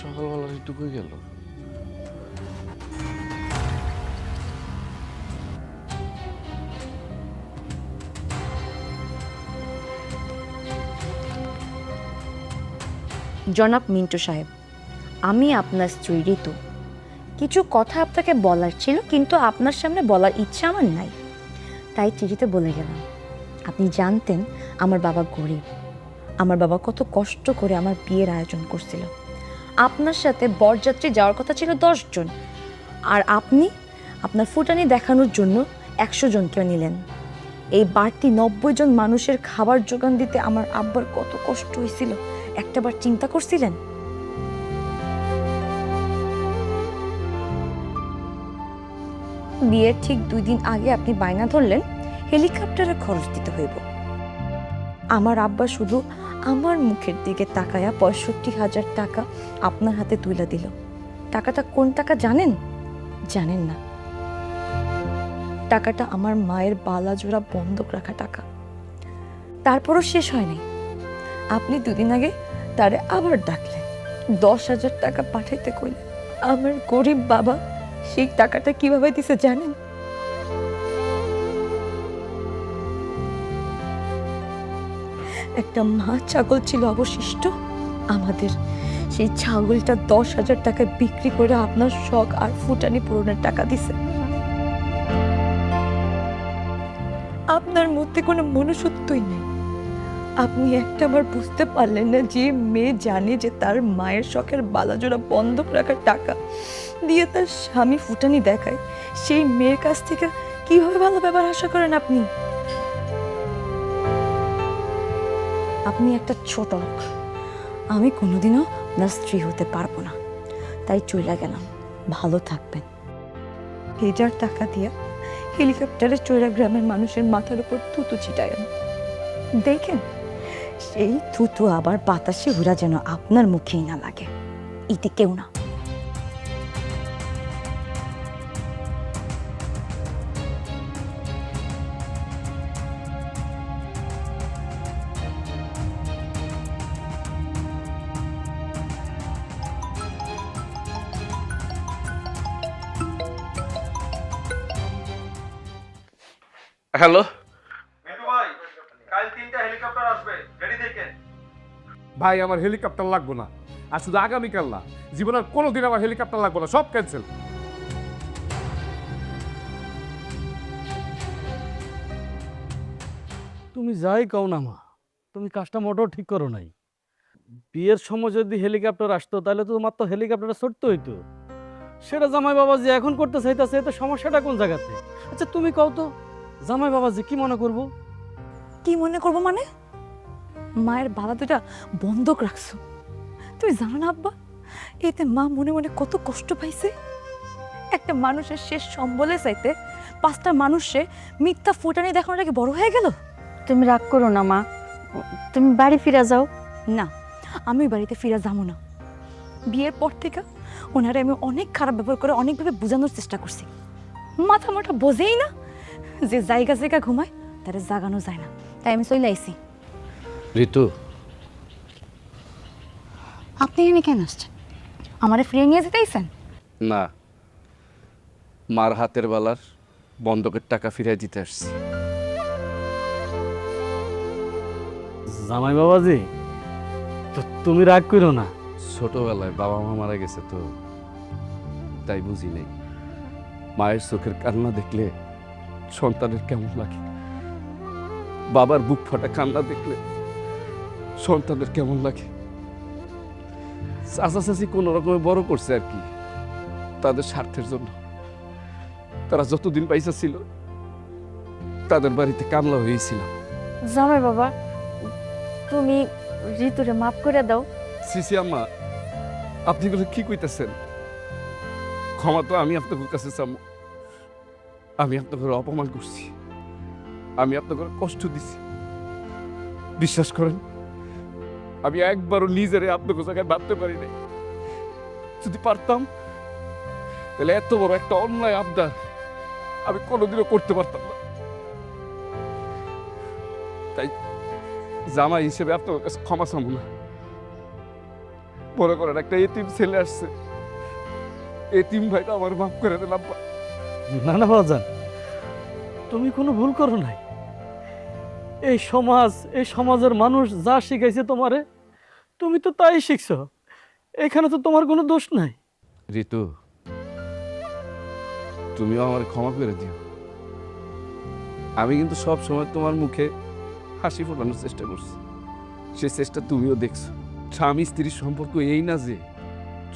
সকালবেলা ঋতু কই গেল। জনাব মিন্টু সাহেব, আমি আপনার স্ত্রী ঋতু। কিছু কথা আপনাকে বলার ছিল, কিন্তু আপনার সামনে বলার ইচ্ছা আমার নাই। তাই চিঠিতে বলে গেলাম, আপনি জানতেন আমার বাবা গরিব। আমার বাবা কত কষ্ট করে আমার বিয়ের আয়োজন করছিল। আপনার সাথে বরযাত্রী যাওয়ার কথা ছিল জন। আর আপনি আপনার ফুটানি দেখানোর জন্য একশো জনকে নিলেন। এই বাড়তি নব্বই জন মানুষের খাবার যোগান দিতে আমার আব্বার কত কষ্ট হয়েছিল। একটাবার চিন্তা করছিলেন? বিয়ের ঠিক দুই দিন আগে আপনি বায়না ধরলেন, হেলিকপ্টারে খরচ দিতে হইব। আমার আব্বা শুধু আমার মুখের দিকে তাকায়া পঁয়ষট্টি হাজার টাকা আপনার হাতে তুলে দিল। টাকাটা কোন টাকা জানেন? জানেন না। টাকাটা আমার মায়ের বালা জোড়া বন্ধক রাখা টাকা। তারপরও শেষ হয়নি। আপনি দুদিন আগে তারে আবার ডাকলেন। দশ হাজার টাকা পাঠাইতে কইলেন। আমার গরিব বাবা সেই টাকাটা কীভাবে দিছে জানেন? একটা মা ছাগল ছিল অবশিষ্ট। আমাদের সেই ছাগলটা দশ হাজার টাকায় বিক্রি করে আপনার শখ আর ফুটানি পূরণের টাকা দিছে। আপনার মধ্যে কোনো মনুষ্যত্বই নেই। আপনি একটা বার বুঝতে পারলেন না যে মেয়ে জানে যে তার মায়ের শখের বালাজোড়া বন্ধক রাখার টাকা দিয়ে তার স্বামী ফুটানি দেখায়। সেই মেয়ের কাছ থেকে কীভাবে ভালো ব্যবহার আশা করেন আপনি? আপনি একটা ছোট লোক। আমি কোনোদিনও আপনার স্ত্রী হতে পারব না। তাই চইলা গেলাম। ভালো থাকবেন। হেজার টাকা দিয়ে হেলিকপ্টারে চৈরা গ্রামের মানুষের মাথার উপর থুতু ছিটায় দেখেন, সেই থুতু আবার বাতাসে ঘুরা যেন আপনার মুখেই না লাগে। ইতি কেউ না। হ্যালো ভাই কাল তিনটা হেলিকপ্টার আসবে রেডি থেকে ভাই আমার হেলিকপ্টার লাগবো না। আর শুধু আগামীকাল না জীবনের আর কোনোদিন আমার হেলিকপ্টার লাগবো না সব ক্যান্সেল তুমি যাই কও না মা। তুমি কাজটা মোটর ঠিক করো নাই। বিয়ের সময় যদি হেলিকপ্টার আসতো তাহলে তো তোমার তো হেলিকপ্টারটা ছড়তে হইতো। সেটা জামাই বাবা যে এখন করতে চাইতেছে এতে সমস্যাটা কোন জায়গাতে? আচ্ছা তুমি কও তো। জামাই বাবা যে কি মনে করব? কি মনে করব মানে? মায়ের বাবা দুটা বন্ধক রাখছো। তুমি জানো না আব্বা এতে মা মনে মনে কত কষ্ট পাইছে। একটা মানুষের শেষ সম্বলে চাইতে পাঁচটা মানুষে মিথ্যা ফুটানি দেখানোর আগে বড় হয়ে গেল? তুমি রাগ করো না মা। তুমি বাড়ি ফিরে যাও। না আমি বাড়িতে ফিরে যাব না। বিয়ের পর থেকে ওনারে আমি অনেক খারাপ ব্যবহার করে অনেকভাবে বোঝানোর চেষ্টা করছি। মাথা মাথা বোঝেই না। যে জায়গা জায়গা ঘুমায় তারা জাগানো যায় না। তাই আমি চলে আইছি। ঋতু। আপনি এখানে কেন আসছেন? আমারে ফিরিয়ে নিয়ে যেতে আইছেন? না মার হাতের বেলার বন্ধকের টাকা ফিরিয়ে দিতে আসছি। জামাই বাবাজি তো তুমি রাগ করো না। ছোটবেলায় বাবা মা মারা গেছে তো তাই বুঝি নেই। মায়ের চোখের কান্না দেখলে সন্তানের কেমন লাগে? বাবার বুক ফাটা কান্না দেখলে সন্তানের কেমন লাগে? চাচা চাচি কোনো রকমে বড় করছে আর কি তাদের স্বার্থের জন্য। তারা যতদিন পাইসা ছিল তাদের বাড়িতে কামলা হয়েছিলাম। জামাই বাবা তুমি ঋতুরে মাফ করে দাও। সিসি আম্মা আপনি এগুলো কি কইতেছেন? ক্ষমা তো আমি আপনাদের কাছে চামু। আমি আপনাদের অপমান করছি। আমি আপনাদের কষ্ট দিছি। বিশ্বাস করেন, আমি একবারও নিজেরে আপনাদের জায়গায় ভাবতে পারি নাই। যদি পারতাম, তাহলে এত বড় একটা অন্যায় আবদার আমি কোনোদিনও করতে পারতাম না। তাই জামাই হিসেবে আপনার কাছে ক্ষমা চাবো না। মনে করেন একটা এতিম ছেলে আসছে। এতিম ভাইটা আমার মাফ করে আব্বা। না বাজান তুমি কোনো ভুল করো নাই। এই সমাজ, এই সমাজের মানুষ যা শিখাইছে তোমারে, তুমি তো তাই শিখছো। এখানে তো তোমার কোনো দোষ নাই। ঋতু, তুমিও আমার ক্ষমা করে দিও। আমি কিন্তু সব সময় তোমার মুখে হাসি ফোটানোর চেষ্টা করছি। সে চেষ্টা তুমিও দেখছ। স্বামী স্ত্রীর সম্পর্ক এই না যে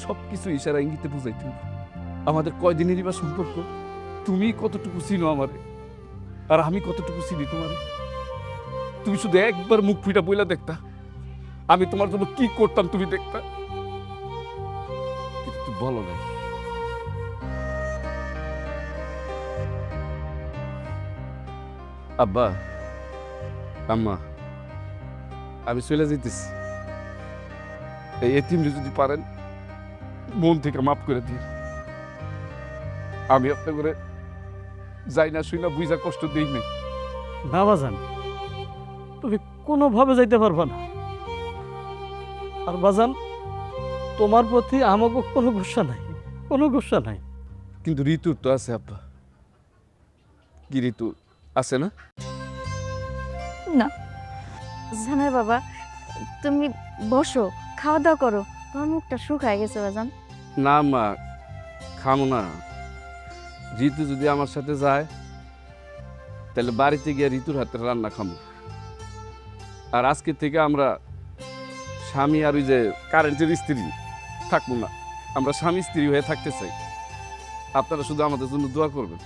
সব কিছু ইশারা ইঙ্গিতে বুঝাইতে আমাদের কয়দিনেরই বা সম্পর্ক? তুমি কতটুকু চিনো আমারে? আর আমি কতটুকু চিনি তোমারে? তুমি শুধু একবার মুখ ফুইটা বইলা দেখতা। আমি তোমার জন্য কি করতাম তুমি দেখতা। কিন্তু বলো নাই। আব্বা, আম্মা, আমি চলে যেতেছি এই এতিমরে যদি পারেন, মন থেকে মাফ করে দিন। আমি আপনার করে যাই না শুই না বুঝা কষ্ট দিই নাই না বাজান তুমি কোনোভাবে যাইতে পারবা না। আর বাজান তোমার প্রতি আমাকে কোনো গুসা নাই কোনো গুসা নাই। কিন্তু ঋতুর তো আছে আব্বা। কি ঋতু? আছে না? না। জামাই বাবা তুমি বসো খাওয়া দাওয়া করো। তোমার মুখটা শুকায় গেছে বাজান। না মা খামো না। ঋতু যদি আমার সাথে যায় তাহলে বাড়িতে গিয়ে ঋতুর হাতের রান্না খামো। আর আজকে থেকে আমরা স্বামী আর ওই যে কারেন্টের স্ত্রী থাকব না। আমরা স্বামী স্ত্রী হয়ে থাকতে চাই। আপনারা শুধু আমাদের জন্য দোয়া করবেন।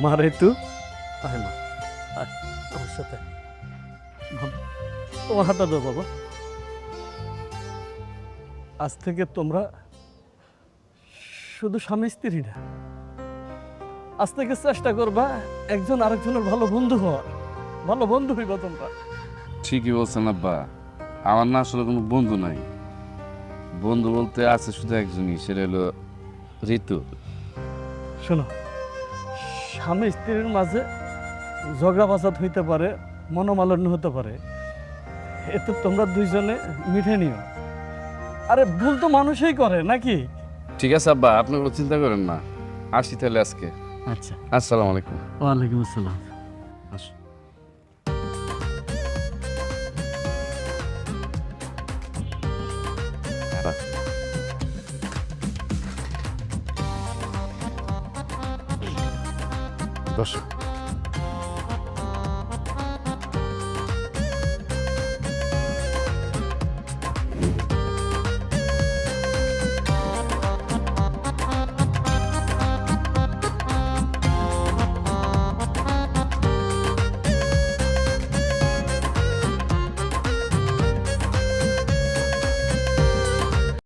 মারে তু আয় মা আমার সাথে। তোমার হাতটা দাও বাবা। আজ থেকে তোমরা শুধু স্বামী স্ত্রী না। আজ থেকে চেষ্টা করবা একজন আরেকজনের ভালো বন্ধু হওয়ার। ভালো বন্ধু হইবা তোমরা। ঠিকই বলছেন আব্বা। আমার না আসলে কোনো বন্ধু নাই। বন্ধু বলতে আছে শুধু একজনই সেটা হলো ঋতু। শোনো স্বামী স্ত্রীর মাঝে ঝগড়া বাসাত হইতে পারে মনোমালিন্য হতে পারে। এতে তোমরা দুইজনে মিঠে নিও। আরে ভুল তো মানুষই করে নাকি? ঠিক আছে আব্বা আপনি কোনো চিন্তা করেন না। আসি তাহলে আজকে। আচ্ছা। আসসালামু আলাইকুম। ওয়ালাইকুম আসসালাম। আসো। দর্শক